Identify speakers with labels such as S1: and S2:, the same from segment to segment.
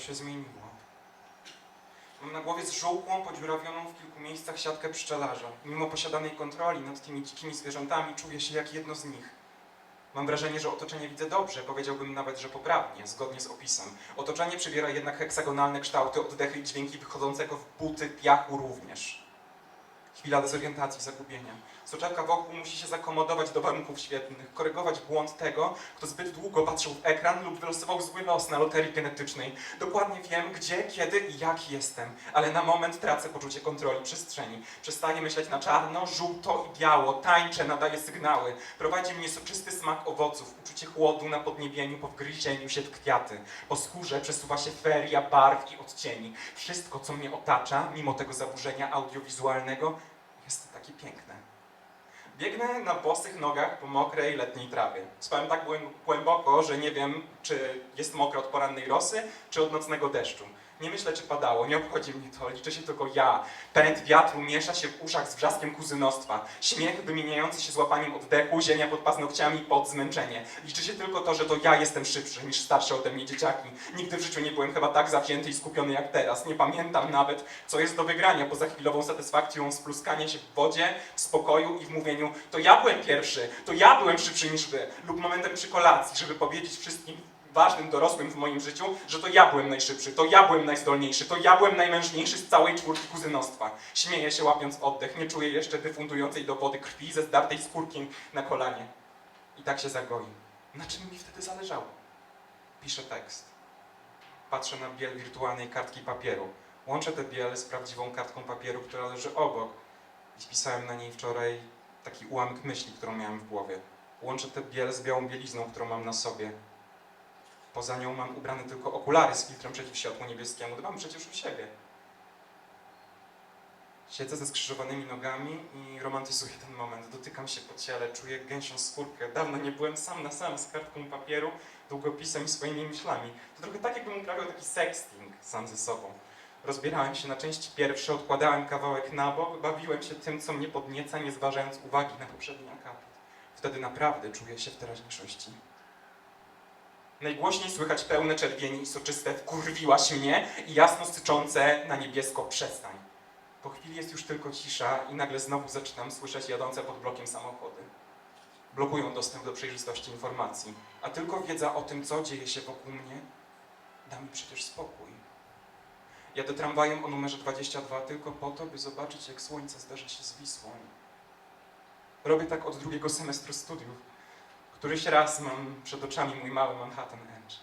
S1: się zmieniło. Mam na głowie zżółkłą, podziurawioną w kilku miejscach siatkę pszczelarza. Mimo posiadanej kontroli nad tymi dzikimi zwierzętami czuję się jak jedno z nich. Mam wrażenie, że otoczenie widzę dobrze, powiedziałbym nawet, że poprawnie, zgodnie z opisem. Otoczenie przybiera jednak heksagonalne kształty, oddechy i dźwięki wychodzącego w buty piachu również. Chwila dezorientacji, zagubienia. Soczewka wokół musi się zakomodować do warunków świetnych, korygować błąd tego, kto zbyt długo patrzył w ekran lub wylosował zły los na loterii genetycznej. Dokładnie wiem, gdzie, kiedy i jak jestem, ale na moment tracę poczucie kontroli przestrzeni. Przestaję myśleć na czarno, żółto i biało, tańczę, nadaję sygnały. Prowadzi mnie soczysty smak owoców, uczucie chłodu na podniebieniu po wgryzieniu się w kwiaty. Po skórze przesuwa się feria barw i odcieni. Wszystko, co mnie otacza, mimo tego zaburzenia audiowizualnego, jest takie piękne. Biegnę na bosych nogach po mokrej letniej trawie. Spałem tak głę- głęboko, że nie wiem, czy jest mokro od porannej rosy, czy od nocnego deszczu. Nie myślę, czy padało, nie obchodzi mnie to, liczy się tylko ja. Pęd wiatru miesza się w uszach z wrzaskiem kuzynostwa. Śmiech wymieniający się z łapaniem oddechu, ziemia pod paznokciami pod zmęczenie. Liczy się tylko to, że to ja jestem szybszy niż starsze ode mnie dzieciaki. Nigdy w życiu nie byłem chyba tak zawzięty i skupiony jak teraz. Nie pamiętam nawet, co jest do wygrania poza chwilową satysfakcją spluskania się w wodzie, w spokoju i w mówieniu to ja byłem pierwszy, to ja byłem szybszy niż wy. Lub momentem przy kolacji, żeby powiedzieć wszystkim ważnym dorosłym w moim życiu, że to ja byłem najszybszy, to ja byłem najzdolniejszy, to ja byłem najmężniejszy z całej czwórki kuzynostwa. Śmieję się łapiąc oddech, nie czuję jeszcze dyfundującej do wody krwi ze zdartej skórki na kolanie. I tak się zagoi. Na czym mi wtedy zależało? Piszę tekst. Patrzę na biel wirtualnej kartki papieru. Łączę tę biel z prawdziwą kartką papieru, która leży obok. I spisałem na niej wczoraj taki ułamek myśli, którą miałem w głowie. Łączę tę biel z białą bielizną, którą mam na sobie. Poza nią mam ubrane tylko okulary z filtrem przeciw światłu niebieskiemu. Mam przecież u siebie. Siedzę ze skrzyżowanymi nogami i romantyzuję ten moment. Dotykam się po ciele, czuję gęsią skórkę. Dawno nie byłem sam na sam z kartką papieru, długopisem i swoimi myślami. To trochę tak, jakbym uprawiał taki sexting sam ze sobą. Rozbierałem się na części pierwsze, odkładałem kawałek na bok, bawiłem się tym, co mnie podnieca, nie zważając uwagi na poprzedni akapit. Wtedy naprawdę czuję się w teraźniejszości. Najgłośniej słychać pełne czerwieni i soczyste wkurwiłaś mnie i jasno syczące na niebiesko przestań. Po chwili jest już tylko cisza i nagle znowu zaczynam słyszeć jadące pod blokiem samochody. Blokują dostęp do przejrzystości informacji, a tylko wiedza o tym, co dzieje się wokół mnie, da mi przecież spokój. Jadę tramwajem o numerze 22 tylko po to, by zobaczyć, jak słońce zderza się z Wisłą. Robię tak od drugiego semestru studiów. Któryś raz mam przed oczami mój mały Manhattan Edge.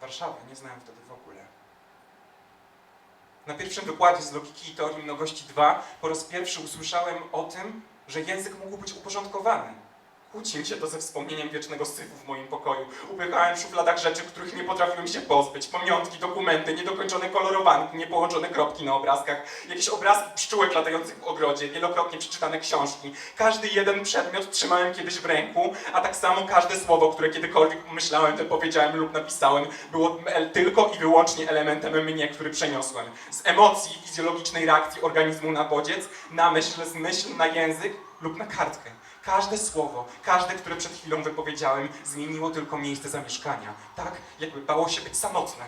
S1: Warszawy nie znałem wtedy w ogóle. Na pierwszym wykładzie z logiki i teorii mnogości 2 po raz pierwszy usłyszałem o tym, że język mógł być uporządkowany. Kłócił się to ze wspomnieniem wiecznego syfu w moim pokoju. Upychałem w szufladach rzeczy, których nie potrafiłem się pozbyć. Pamiątki, dokumenty, niedokończone kolorowanki, niepołączone kropki na obrazkach, jakieś obrazki pszczółek latających w ogrodzie, wielokrotnie przeczytane książki. Każdy jeden przedmiot trzymałem kiedyś w ręku, a tak samo każde słowo, które kiedykolwiek pomyślałem, to powiedziałem lub napisałem, było tylko i wyłącznie elementem mnie, który przeniosłem. Z emocji, fizjologicznej reakcji organizmu na bodziec, na myśl, z myśl na język lub na kartkę. Każde słowo, każde, które przed chwilą wypowiedziałem, zmieniło tylko miejsce zamieszkania. Tak, jakby bało się być samotne.